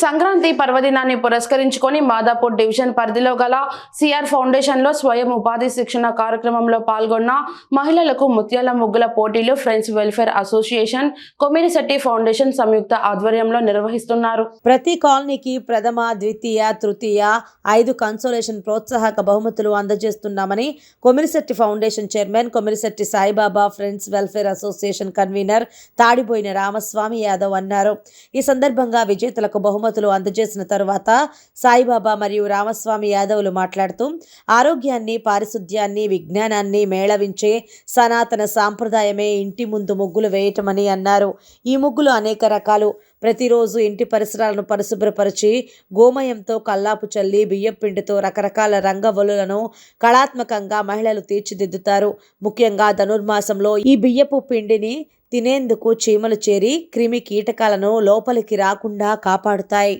సంక్రాంతి పర్వదినాన్ని పురస్కరించుకొని మాదాపూర్ డివిజన్ పరిధిలో గల సిఆర్ ఫౌండేషన్లో స్వయం ఉపాధి శిక్షణ కార్యక్రమంలో పాల్గొన్న మహిళలకు ముత్యాల ముగ్గుల పోటీలు friends welfare association Komirisetti foundation సంయుక్త ఆధ్వర్యంలో నిర్వహిస్తున్నారు. ప్రతి కాలనీకి ప్రథమ ద్వితీయ తృతీయ ఐదు కన్సోలేషన్ ప్రోత్సాహక బహుమతులు అందజేస్తున్నామని Komirisetti foundation chairman Komirisetti Saibaba friends welfare association convener Tadipoyina Ramaswamy Yadav అన్నారు. ఈ సందర్భంగా విజేతలకు బహుమతి బహుమతులు అందజేసిన తరువాత సాయిబాబా మరియు రామస్వామి యాదవులు మాట్లాడుతూ ఆరోగ్యాన్ని పారిశుద్ధ్యాన్ని విజ్ఞానాన్ని మేళవించే సనాతన సాంప్రదాయమే ఇంటి ముందు ముగ్గులు వేయటమని అన్నారు. ఈ ముగ్గులు అనేక రకాలు. ప్రతిరోజు ఇంటి పరిసరాలను పరిశుభ్రపరిచి గోమయంతో కల్లాపు చల్లి బియ్యం పిండితో రకరకాల రంగవలులను కళాత్మకంగా మహిళలు తీర్చిదిద్దుతారు. ముఖ్యంగా ధనుర్మాసంలో ఈ బియ్యపు పిండిని తినేందుకు చీమలు చేరి క్రిమి కీటకాలను లోపలికి రాకుండా కాపాడుతాయి.